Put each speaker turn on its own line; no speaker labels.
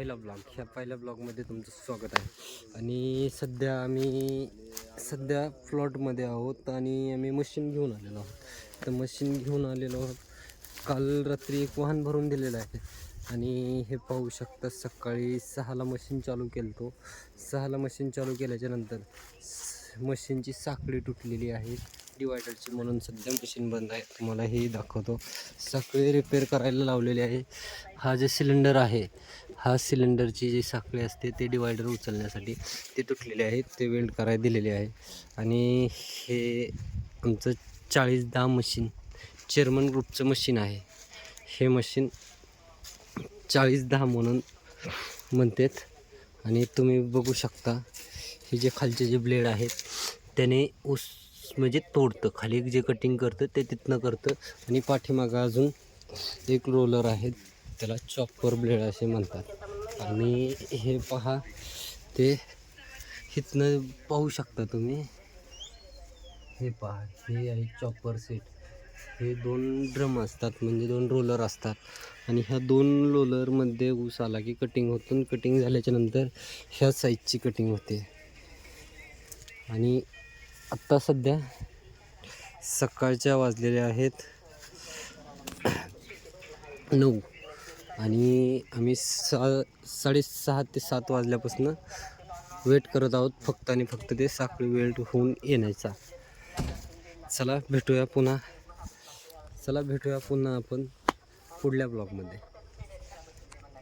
पहिला ब्लॉग ह्या पहिल्या ब्लॉगमध्ये तुमचं स्वागत आहे. आणि सध्या आम्ही सध्या प्लॉटमध्ये आहोत आणि आम्ही मशीन घेऊन आलेलो आहोत. तर मशीन घेऊन आलेलो आहोत. काल रात्री एक वाहन भरून दिलेलं आहे. आणि हे पाहू शकता सकाळी सहाला मशीन चालू केलं तो सहाला मशीन चालू केल्याच्यानंतर मशीनची साखळी तुटलेली आहे. डिवायडरची म्हणून सध्या मशीन बंद आहे. तुम्हाला हे दाखवतो. साखळी रिपेअर करायला लावलेली आहे. हा जे सिलेंडर आहे हा सिलेंडरची जी साखळी असते ते डिवायडर उचलण्यासाठी ते तुटलेले आहे ते वेल्ड करायला दिलेले आहे. आणि हे आमचं चाळीस दहा मशीन चेअरमन ग्रुपचं मशीन आहे. हे मशीन चाळीस दहा म्हणून म्हणतात. आणि तुम्ही बघू शकता हे जे खालचे जे ब्लेड आहेत त्याने ऊस म्हणजे तोडतं. खाली जे कटिंग करतं ते तिथनं करतं. आणि पाठीमागं अजून एक रोलर आहे. त्याला चॉपर ब्लेड असे म्हणतात. आणि हे पहा ते इथनं पाहू शकता तुम्ही. हे पहा हे आहे चॉपर सेट हे दोन ड्रम असतात म्हणजे दोन रोलर असतात. आणि ह्या दोन रोलरमध्ये ऊस आला की कटिंग होतून कटिंग झाल्याच्यानंतर ह्या साईजची कटिंग होते. आणि आत्ता सध्या सकाळच्या वाजलेल्या आहेत नऊ. आणि आम्ही सा साडेसहा ते सात वाजल्यापासून वेट करत आहोत. फक्त आणि फक्त ते साखळी वेट होऊन येण्याचा. चला भेटूया पुन्हा. चला भेटूया पुन्हा आपण पुढल्या ब्लॉगमध्ये